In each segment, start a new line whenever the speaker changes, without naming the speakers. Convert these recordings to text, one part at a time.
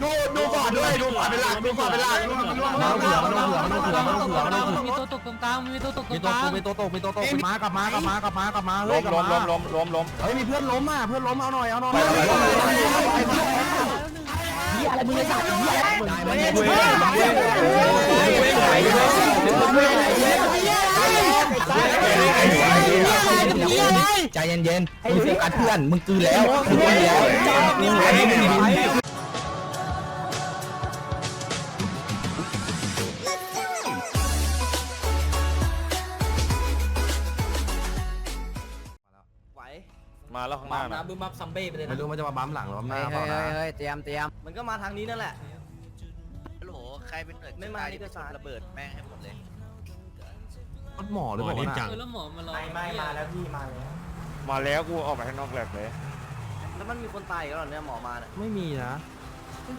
ดูดูก่อนด้วยดูก่อนเป็นหลักดูก่อนเป็นหลัก
น้องเขือน้องเขือน้องเขือน้องเขือน้องเขือ
มีตัวตกตรงกลางมีตัวตกตร
มี
ง
ตัว
กลาง
มีตัวตกมีตัวตกมากลับมากลับมากลับมากลับมาเฮ้
ล้
ย
ม
กลับ
ล้มล้มล้มล้มล้ม
เฮ้ยมีเพื่อนล้มอะเพื่อนล้มเอาหน่อยเอาหน่อย
เฮียอะไรมึงจะสาดเฮียอะไร
ใจเย็นๆมึงโฟกัสเพื่อนมึงกืนแล้วมึงกืนแล้วอันนี้มึงบิ
มาแล้วข้างหน้านะ
บึ้มบับซัมเบ้ไปเลย
ไม่
นะ
รู้มันจะมาบั๊มหลังหรือบั๊มหน้าเป
เฮ้
ล่ายนะ
เฮ้ยเตรียมเตรียม
มันก็มาทางนี้นั่นแหละ
ฮัลโหลใครเป็นหน่วย
ไม่มานี่ก็สาย
ระเบิดแม่งให้หมดเลย
รถหมอหรือเปล่าเนี่ย
เออแล้วหมอมารอ
ไม่มาแล้วพี่มาแล้ว
มาแล้วกูออกมาข้างนอกแหลกเลย
แล้วมันมีคนตายอีกแล้วเหรอเนี่ยหมอมาเนี่ย
ไม่มีนะ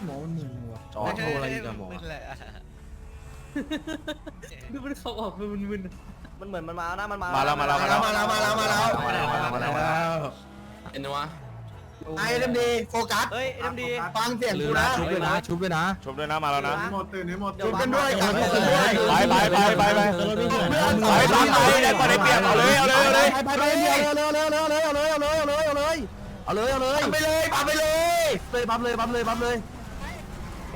หมอมันมึนว่ะจอโชว์อะไรอีกอะหมอ
ดูมันเขาออกมันมึน
มันเหมือนมันมานะมันมา
มา
มา
แล้วมาแล้วมาแล้ว
มาแล้วมาแล้วมาแล้ว
มาแล้วมาแล้วมาแล้ว
เอ็นวะไอ้เอ็มดีโฟกัส
เฮ้ยเอ็มดี
ฟังเสียง
ลื
กู
มนะ
นะ
ชุบด้วยนะชุบด้วยนะ
ชมด้วยนะมาแล้วนะ
เดี๋ยว
กันด้วยกันด้วย
ไปไปไปไปไปไปไปได้ก่อนได้เปรียบเอาเลยเอาเลยเอาเลย
ไปไปไปเร็วเร็วเร็วเร็วเร็วเร็วเร็วเร็วเร็วเร็วเอาเลยเอาเลย
ไปเลยปั๊มไปเลย
เลยปั๊มเลยปั๊มเลยปั๊มเลย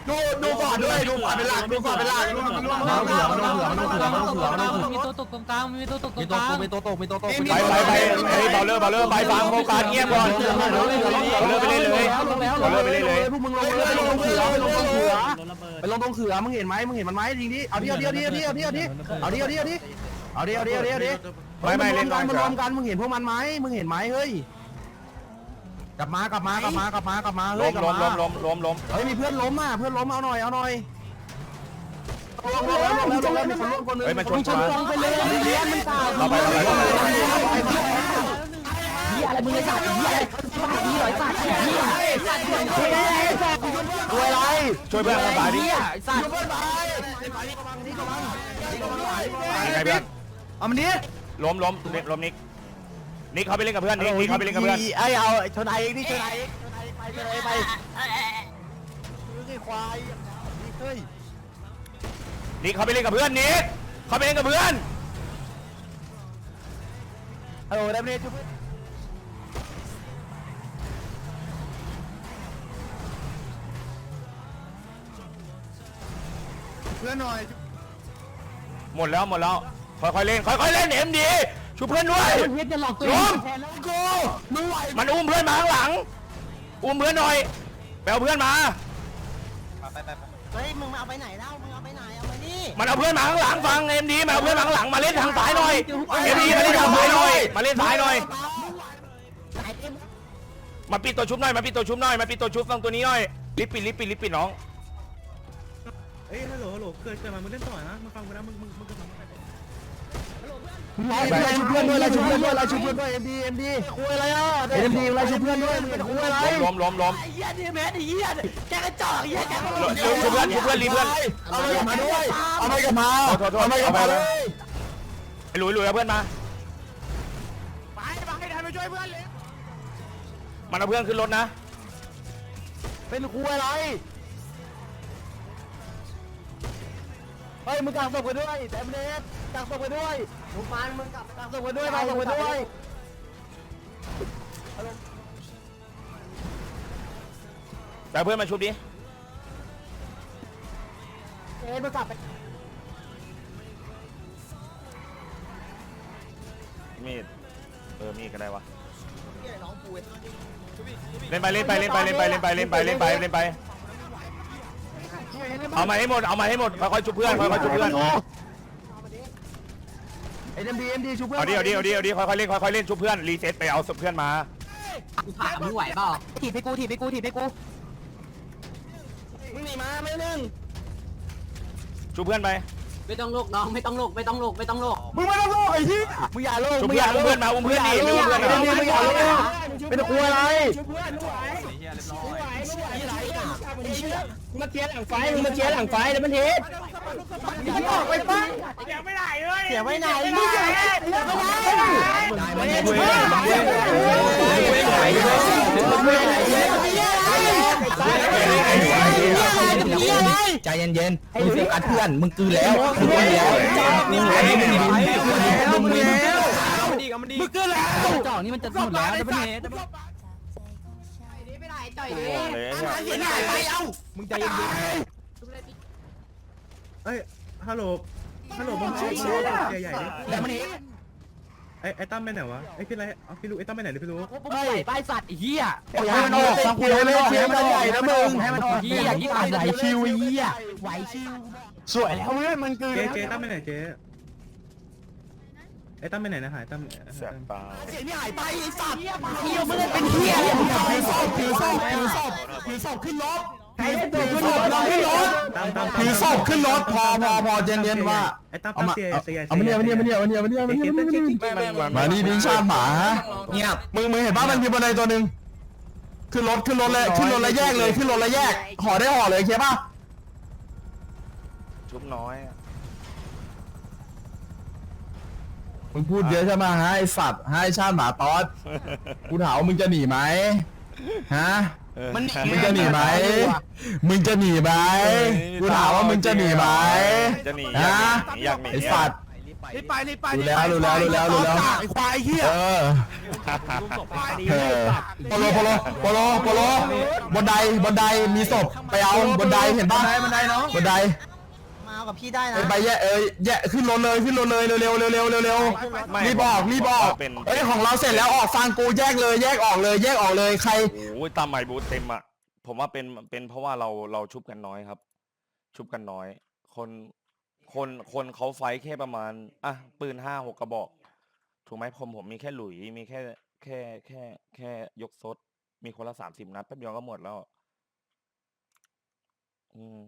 ดูดูก่อนด้วยดูก่อนเป็นหลักดูก่อนเป็นหลัก
น้องเขือน้องเขือน้องเขือน้องเขือน้องเขือ
มีตัวตกตรงกลางมีตัวตกตร
มี
ง
ตั
ก
ว
ลาง
มีตัวตกมีตัวตก
ไปไปไปเฮ้ยเบาเลอร์เบาเลอร์ไปฟังโฟกัสเงียบก่อนเบาเลอร์ไปเล่นเลย
ลงแล้วลงแล้วเลยพวกมึงลงเลยลงตรงเขือไปลงตรงเขือไปลงตรงเขือมึงเห็นไหมมึงเห็นมันไหมจริงดิเอาดิเอาดิเอาดิเอาดิเอาดิเอาดิเอาดิเอาดิเอาดิเอาดิเอาดิเอาดิเอาดิ
ไม่ไม่เล่น
กัน
กั
มารวมกันมึงเห็นพวกมันไหมมึงเห็นไหมเฮ้ย กลับมากลับมากลับมากลับมากลับมาเฮ้
ล้
ย
ม
กลับ
ล้ม
มา
ล้มล้มล้มล้ม
เฮ้ยมีเพื่อนล้มอะเพื่อนล้มเอาหน่อยเอาหน่อยลงแล้วลงแล้วลงแล้วมีคนล้มคนนึง
เฮ้ยมันชน
ชน
มา
ไปเลยเลี้ยนมันตาย
เราไปเราไปเราไป
เฮียอะไรมึงจะสาดเฮียอะไรสาดเฮียสาดเฮีย
รวยไร
ช่วยเพื่อนกันไปดิ
สาด
ยังไงเพื่อน
เอามันดิ
ล้มล้มล้มนิก นิกเขาไปเล่นกับเพื่อนนิกนิกเขาไปเล่นกับเพื่อน
ไอ้เอาชนไอ้นี่ชนไอ้ชนไอ้ไปไอ้ควายเฮ้ย
นิกเขาไปเล่นกับเพื่อนนิกเขาไปเล่นกับเพื่อน
ฮัลโหลได้ไหมเนี่ย
หมดแล้วหมดแล้วค่อยๆเล่นค่อยๆเล่นเอ็มดี ช่วยเพื่อนด้วย
เฮียจะหลอกตัว
ล้มกูมึงไหวมันอุ้มเพื่อนมาข้างหลัง อุ้มเพื่อนหน่อยไปเอาเพื่อนมา
เฮ้ยมึงเอาไปไหนเล่ามึงเอาไปไหนเอาไปนี่
มันเอาเพื่อนมาข้างหลังฟังเอ็มดีมาเอาเพื่อนมาข้างหลังมาเล่นทางซ้ายหน่อยเอ็มดีมาเล่นทางซ้ายหน่อยมาเล่นซ้ายหน่อยมาปิดตัวชุบหน่อยมาปิดตัวชุบหน่อยมาปิดตัวชุบฟังตัวนี้หน่อยรีบปิดรีบปิดรีบปิดน้อง
เอ้ยฮัลโหลฮัลโหลเกิดเกิดมามึงเล่นต่อนะมึงฟังกูนะมึงมึงมึงกำลัง
ไรชุบเพื่อนด้วยไรชุบเพื่อนด้วยไรชุบเพื่อนด้วยเอ็มดีเอ็มดีคุยอะไรอะเอ็มดีไรชุบเพื่อนด้วยเป็นคุยอะไร
ล้มล้มล้ม
ไอ้เฮียนี่แม่ไอ้เฮียแกกระจอกเฮียแกกระ
ล้มชุบชุบเพื่อนชุบเพื่อนรีบเพื่อน
เอาไปกับมาด้วยเอาไปกับมา
โทษโทษ
เอาไปกับมาเลย
ไอ้หลุยหลุยเอาเพื่อนมามันเอาเพื่อนขึ้นรถนะ
เป็นคุยอะไรเฮ้ยมึงกางศพไปด้วยแต่เนสกางศพไปด้วย
มึงมามึงกลับ
กางศพไปด้วยกางศพไปด้วย
แต่เพื่อนมาชุบดิ
เอ็นมึงกลับไป
มีดเออมีดก็ได้วะเล่นไปเล่นไปเล่นไปเล่นไปเล่นไปเล่นไปเล่นไปเล่นไปเอามาให้หมดเอามาให้หมดค่อยๆชุบเพื่อนค่อยๆชุบเพื่อน
เอ็มดีเอ็มดีชุบเพื่อน
เอาดิเอาดิเอาดิเอาดิค่อยๆเล่นค่อยๆเล่นชุบเพื่อนรีเซ็ตไปเอาศพเพื่อนมา
กูถามมึงไหวเปล่าถีบให้กูถีบให้กูถีบให้กู
มึงหนีมาไม่นึ่ง
ชุบเพื่อนไป
ไม่ต้องลุกน้องไม่ต้องลุกไม่ต้องลุกไม่ต้องลุก
มึงไม่ต้องโลกไอ้ที่มึงอย่าโลก
ชุบ
มึง
เพื่
อ
อน
ย่า
อุ้ม
โล
เพื่
ก
อนมาอุ้มเพื่อนดิไม่อุ้มเพื่อน
เอ็ม
เหร
ดี
อ
มึงอย่าโลกเป็นคุยอะไร
มาเทียหลังไฟมึงมาเทียหลังไฟแล้วมันเทส
เสียไม่ไหนมึงเสียไม่ไหน
ไม่ได้
ใจเย็นๆมึงโฟกัสเพื่อนมึงกืนแล้วมึงกืนแล้วมึงแล้วมึงแล้วมึงแล้ว
จ่อนี่มันจะหมดแล้วดับเบิลเฮด
มึงใจเย็น
เอ้ยฮัลโหลฮัลโหลมึงเอาใหญ่ๆดิ
แล้วมันเห็น
ไอ้ไอ้ตั้มไปไหนวะไอ้พี่ไรเอาพี่รู้ไอ้ตั้มไปไหนหรือพี่รู้
เฮ้ยป้ายสัตว์ไอ้เหี้ย
ให้มันออกฟังกูเลยไม่เชียร์มันใหญ่นะมึงให้มันออก
เหี้ยที่ปาดไหลชิวไอ้เหี้ยไหวชิว
สวยแล้วเพื่อนมันกืน
เจ๊เจ๊ตั้มไปไหนเจ๊ไอ้ตั้มไปไหนนะหายตั้ม
แสบตา
เสียงนี่หายไปไอ้สัตว์
เหี้ยมึงเลยเป็นเหี้ยเลย
ถือศพถือศพถือศพถือศพขึ้นรถ ถือศพเราขึ้นรถ
ตั้มตั้ม
ถือศพขึ้นรถพอพอพอเย็นๆว่า
ไอ้ตั้ม
เอา
ตั้ม
มา
เสีย
เอา
เสีย
เอามาเนี่ยมาเนี่ยมาเนี่ยมาเนี่ยมาเนี่ยมาเนี่ยมาเนี่ยมานี่ดิชาติหมาเงียบมึงมึงเห็นป่ะมันมีบันไดตัวหนึ่งขึ้นรถขึ้นรถเลยขึ้นรถแล้วแยกเลยขึ้นรถแล้วแยกห่อได้ห่อเลยเคลียร์ป่ะ
ชุบน้อย
มึงพูดเยอะใช่ไหมฮะไอสัตว์ให้ชาติหมาตอดกูถามว่ามึงจะหนีไหมฮะ
มัน
มึงจะหนีไหมมึงจะหนีไหมกูถามว่ามึงจะหนีไหม
จะหนี
ฮะ
อยากหนี
ไอสัตว์
รีบไปรีบไป
รู้แล้วรู้แล้วรู้แล้วรู้แล้ว
ไอ้ควายเหี้ย
เออเออโปโลโปโลโปโลโปโลบนไดบนไดมีศพไปเอาบนไดเห็นป่ะบนไดเนาะบนได
มา กับพี่ได้
เอ้
นะ
ยไปแย่เอ้ยแย่ขึ้นรถเลยขึ้นรถเลยเร็วเร็วเร็วเร็วเร็วเร็ว
ไม่
รีบออกรีบออก
เป็น
เอ้ยของเราเสร็จแล้วออกฟังกูแยกเลยแยกออกเลยแยกออกเลยใคร
โอ้ยตามใหม่บูทเต็มอะผมว่าเป็นเป็นเพราะว่าเราเราชุบกันน้อยครับ ชุบกันน้อย คนคนคนเขาไฟท์แค่ประมาณอะปืนห้าหกกระบอก ถูกไหมผมผมมีแค่หลุยมีแค่แค่แค่แค่ยกซดมีคนละสามสิบนัดแป๊บเดียวก็หมดแล้ว อืม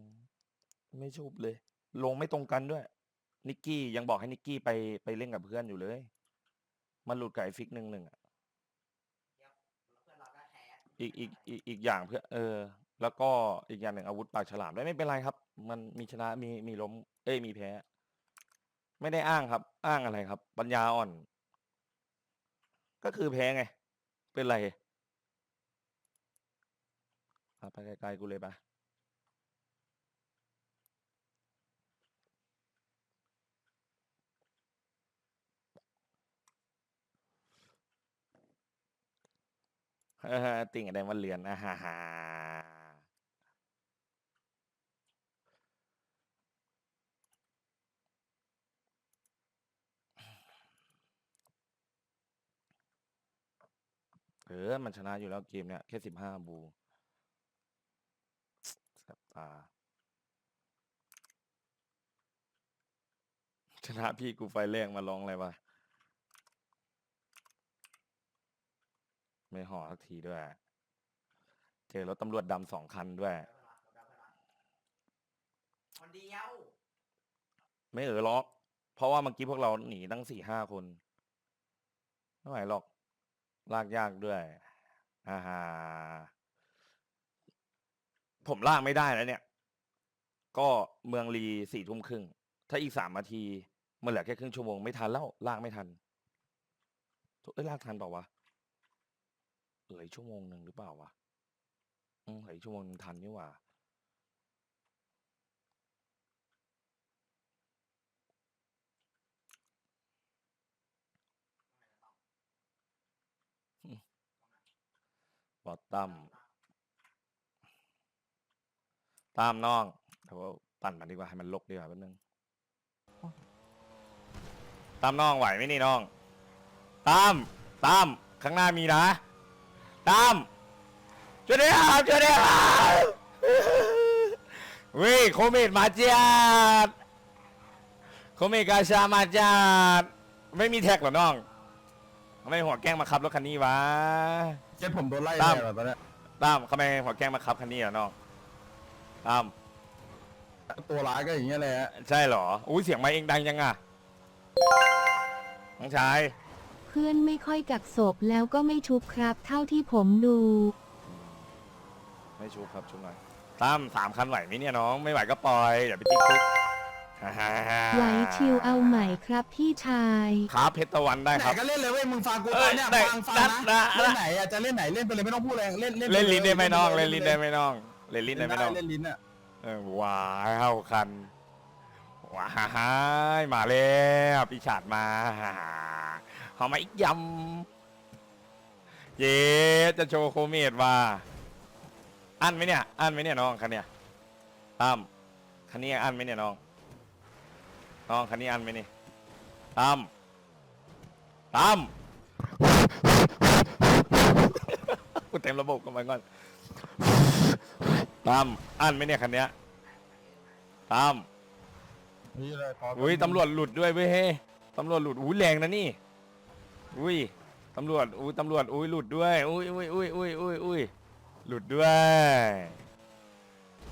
ไม่ชุบเลย ลงไม่ตรงกันด้วย นิกกี้ยังบอกให้นิกกี้ไปไปเล่นกับเพื่อนอยู่เลย มันหลุดกับไอ้ฟิกหนึ่งหนึ่งอะอีกอีกอีกอีกอย่างเพื่อเออ แล้วก็อีกอย่างหนึ่งอาวุธปากฉลามด้วยไม่เป็นไรครับ มันมีชนะมีมีล้ม เอ้ยมีแพ้ ไม่ได้อ้างครับ อ้างอะไรครับ ปัญญาอ่อน ก็คือแพ้ไง เป็นไรอะไปไกลๆกูเลยปะ เออติ่งอะไรมาเรียนอะฮ่าฮ่าเออ มันชนะอยู่แล้วเกมเนี้ยแค่สิบห้าบูแสบตา ชนะพี่กูไฟแรงมาลองอะไรวะ ไม่ห่อสักทีด้วย เจอรถตำรวจดำสองคันด้วย
คนเดียว
ไม่เออหรอก เพราะว่าเมื่อกี้พวกเราหนีตั้งสี่ห้าคนไม่ไหวหรอก ลากยากด้วยอ่าฮาผมลากไม่ได้แล้วเนี่ย ก็เมืองรีสี่ทุ่มครึ่ง ถ้าอีกสามนาที มันเหลือแค่ครึ่งชั่วโมงไม่ทันแล้วลากไม่ทันเอ้ยลากทันเปล่าวะ เหลือชั่วโมงหนึ่งหรือเปล่าวะเหลือชั่วโมงหนึ่งทันนี่หว่าบอตตั้มตามน้องเดี๋ยวปั่นมันดีกว่าให้มันลกดีกว่าแป๊บนึง ตามน้องไหวไหมนี่น้อง ตาม ตาม ข้างหน้ามีนะ ตามช่วยด้วยครับช่วยด้วยครับวิโคเมดมาจัดโคเมดกาชามาจัดไม่มีแท็กเหรอน้องทำไมหัวแกล้งมาขับรถคันนี้วะ
เจ็บผมโดนไล่
ตาม
แน่แบบตอนเนี้ย
ตามทำไมหัวแกล้งมาขับคันนี้อะน้องตาม
ตัวร้ายก็อย่างเงี้ยแหละ
ใช่เหรออุ้ยเสียงไม้เองดังยังอะน้องชาย
เพื่อนไม่ค่อยกักศพแล้วก็ไม่ชุบครับ เท่าที่ผมดู
ไม่ชุบครับชุบหน่อยตามสามคันไหวไหมเนี่ยน้อง ไม่ไหวก็ปล่อยอย่าไปติดคุกฮ่าฮ่าฮ่า
ไหวชิวเอาใหม่ครับพี่ชาย
ครับเพชรตะวันได้
ไหน
ครับ
ก็เล่นเลยเว้ยมึงฟังกู
เอ้
ตอยนเนี้ย
ไหน
ฟังฟัง
นั
นะ
ดนะ
เล่นไหนอะจะเล่นไหนเล่นไปเลยไม่ต้องพูดอะไรเล่นเล่น
เล่นลิ้นได้ไหมน้อง
ป
เล่นลิ้นได้ไหมน้องเล่นลิ้นได้ไหมน้อง
เล่นลิ้นอะ
เออว้าวคันว้ายมาแล้วปีศาจมา เอามาอีกยำ เย้จะโชว์โคเมดว่า อันไหมเนี่ย อันไหมเนี่ยน้องคันเนี่ยตั้มคันนี้อันไหมเนี่ยน้อง น้องคันนี้อันไหมนี่ตั้มตั้มกูเต็มระบบกันไปก่อนตั้มอันไหมเนี่ยคันเนี้ยตั้ม
นี่เลยพอ
อุ้ยตำรวจหลุดด้วยเว้ยเฮ้ยตำรวจหลุดอุ้ยแรงนะนี่ อุ้ยตำรวจอุ้ยตำรวจอุ้ยหลุดด้วยอุ้ยอุ้ยอุ้ยอุ้ยอุ้ยอุ้ยหลุดด้วย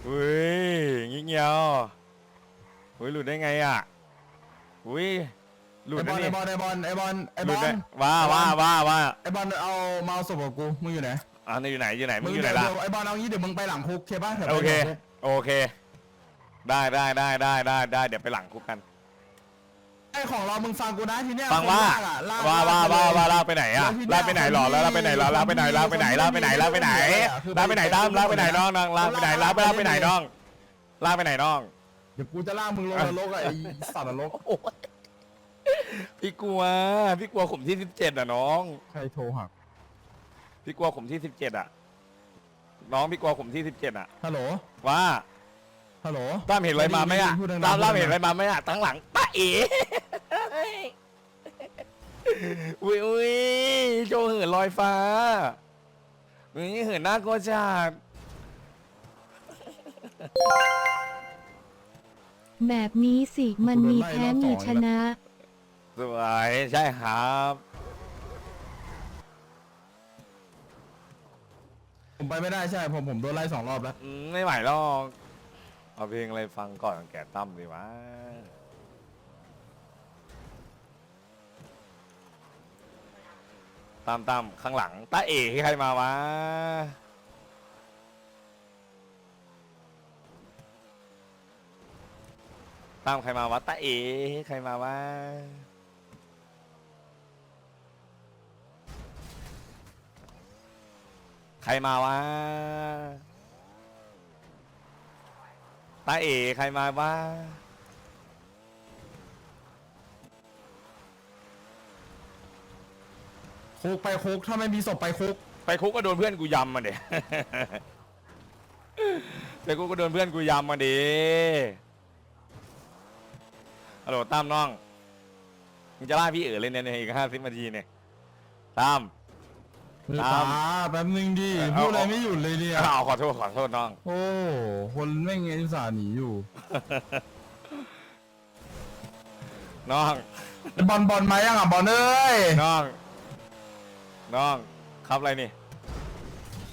อุ้ยงี้เงี้ยวอุ้ยหลุดได้ไงอะอุ้ยหลุด
ไอ้บ
นะ
อลไอ้
นี่
บอลไอ้บอลไอ้บอลไอ้
ห
บ
ลุ
อ
ด
ล
ได้ว้าว้าว้าว้า
ไอ้บอลเอามาเอาศพกับกูมึงอยู่ไหน
อ่านี่อยู่ไหนอยู่ไหนมึงอยู่ไหน
เดี๋
ล่ะ
วไอ้บอลเอางี้เดี๋ยวมึงไปหลังคุกใช่ป่ะดี๋ยว
โอ
ไป
เค
หลังก
โอเค ได้ได้ได้ได้ได้ได้เดี๋ยวไปหลังคุกกัน
ไอ้ของเรามึงฟังกูนะทีเนี้ย
ฟังว่า
คนลกอะลก
ว่าว่า
ลก
ว่า
ไปเลย
ว่าลากไปไหนอะ
แล้วทีเนี้ย
ลากไปไหนหรอแล้วลากไปไหนหรอลากไปไหนลากไปไหนลากไปไหนลากไปไหนลากไปไหนตามลากไปไหนน้องน้องลากไปไหนลากไปลากไปไหนน้องลากไปไหนน้อง
เดี๋ยวกูจะลากมึงลงนรกอะไอ้สัตว์นรก
พี่กลัวพี่กลัวขุมที่สิบเจ็ดอะน้อง
ใครโทรหัก
พี่กลัวขุมที่สิบเจ็ดอะน้องพี่กลัวขุมที่สิบเจ็ดอะ
ฮัลโหล
ว่า
ฮัลโหล
ตามเห็นอะไรมาไหมอะ
พูดดังๆ
ตามตาม
พูดดังๆ
เห็นอะไรมาไหมอะตั้งหลังตาเอ๋อุ้ยอุ้ยโชว์เหินลอยฟ้าอุ้ยเหินน่ากลัวจัด
แบบนี้สิมันมีแพ้มีชนะ
สวยใช่ครับ
ผมไปไม่ได้ใช่ ผมผมโดนไล่สองรอบแล้ว
อืมไม่ไหวหรอก เอาเพลงอะไรฟังก่อนแกตั้มดีวะตามตามข้างหลังตาเอ๋ใครมาวะตามใครมาวะตาเอ๋ใครมาวะใครมาวะ ตาเอ๋ใครมาวะ
คุกไปคุกถ้าไม่มีศพไปคุก
ไปคุกก็โดนเพื่อนกูยำมาเด็ไปคุกก็โดนเพื่อนกูยำมาดิฮัลโหลตั้มน้องมึงจะล่าพี่เอ๋อเลยเนี่ยในอีกห้าสิบนาทีเนี่ยตั้ม ตาม
ตาแป๊บนึงดิ
เอา
พูดอะไร
เอา
ไม่หยุดเลยเนี่ย
อ้าวขอโทษขอโทษน้อง
โอ้คนไม่งเงินสาห์หนีอยู่
น้อง
บอลบอลมายังอะบอลเอ้ย
น้อง น้อง ครับอะไรนี่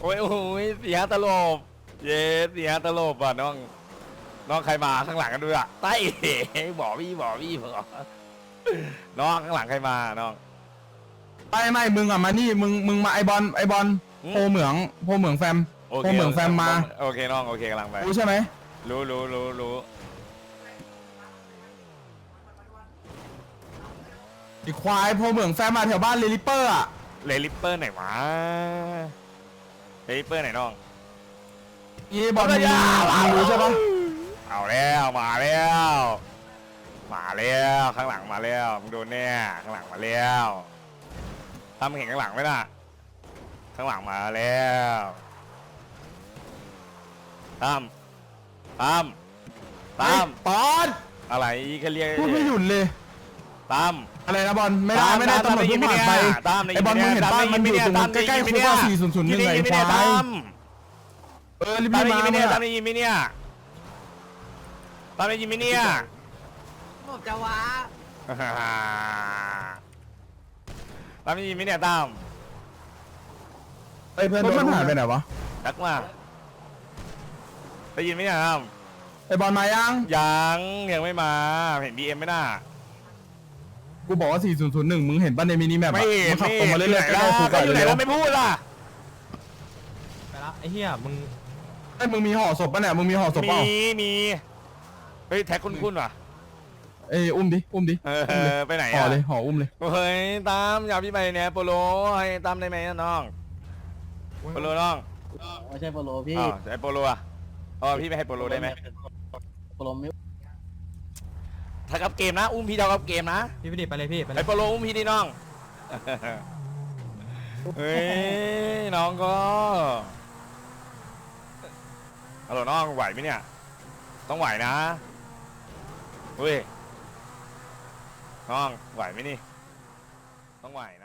โอ้ยโอ้ยเสียตลบ เย้เสียตลบอะน้อง น้องใครมาข้างหลังกันด้วยอะใต้เอ๋บอกพี่บอกพี่บอกน้องข้างหลังใครมา น้อง
ไม่ไม่มึงอะมานี่มึงมึงมาไอบอลไอบอล
อืม
โพเหมืองโพเหมืองแฟม
โอ
โพ
เค
เหมืองแฟมมา
โอเคน้องโอเคกำลังไป
รู้ใช่ไหม
รู้รู้รู้รู้
ไอควายโพเหมืองแฟมมาแถวบ้านเลลิเปอร์อะ
เลลิปเปอร์ไหนวะเลลิปเปอร์ไหนน้อง
นี่บอลมึงมึงรู้ใช่ปะ
เอาแล้วมาแล้ว มาแล้วข้างหลังมาแล้วมึงโดนแน่ข้างหลังมาแล้ว ตามมึงเห็นข้างหลังไหมน่ะ ข้างหลังมาแล้วตามตามตาม
บอล
อะไรก็เรียก
พูดไม่หยุดเลย
ตาม
อะไรนะบอลไม่ได้ไม่ได้
ตาม
ตำรวจ
ได้ยิ
เพิ่
น
ง
ไหม
ผ่านไป
เนี่ยตามได้ยิน
ไอบอลมึงเห็น
ไหม
บ้านมันอยู่ตรง
ตามได้
ใกล้
ยิน
ๆ
ไหม
คุก
เนี่ย
ว่าสี่ศูนย์ศูนย์หนึ่งไง
ได้ยินไหม
ค
เนี่ยวา
ย
ตาม
เออรีบ
ตาม
ๆ
ได้
มา
ยินไหมเนี่ย
มึง
ตาม
อะ
ได้ยินไหมเนี่ยตามได้ยินไหมเนี่ย
ผมจะว้า
ตามได้ยินไหมเนี่ยตาม
ไอเพื่อนมันหายไปไหนวะ
ดักมาได้ยินไหมเนี่ยตาม
ไอบอลมายัง
ยังยังไม่มาเห็นบีเอ็มไหมน่ะ
กูบอกว่า 4001 มึงเห็นป่ะในมินิแมป
ไม่
อะ
เห็
มึ
น
งขับตรงมาเรื่อยๆ
ไม่
ใกล้ๆคุก
ก็
อะ
อยู่ไหน
เร็ว
แล้วไม่พูดล่ะ
ไปละไอ้เหี้ยมึง
ๆไอ้มึงมีห่อศพป่ะเนี่ยมึงมีห่อศพเป
มี
ล่า
มีเฮ้ยแท็กคุ้นๆว่ะ
เอ้ยอุ้มดิอุ้มดิ
เออไปไหน
ห่อ
อะ
เลยห่ออุ้มเลย
เฮ้ยตามอย่าพี่ไปเนี่ยโปโลให้ตามได้ไหมน้องโปโลน้อง
ไม่ใช่โปโลพี่
อ้าวไอโปโลอะอ๋อพี่ไม่ให้โปโลได้ไหม
โปโลไม่
ถ้ากับเกมนะ อุ้มพี่เท่ากับเกมนะ
พี่ไปดิไปเลยพี่ไปเล
ไอยโปโลอุ้มพี่ดิน้องเฮ้ยน้องก็ฮัลโหลน้องไหวไหมเนี่ย ต้องไหวนะเฮ้ย น้องไหวไหมนี่ ต้องไหวนะ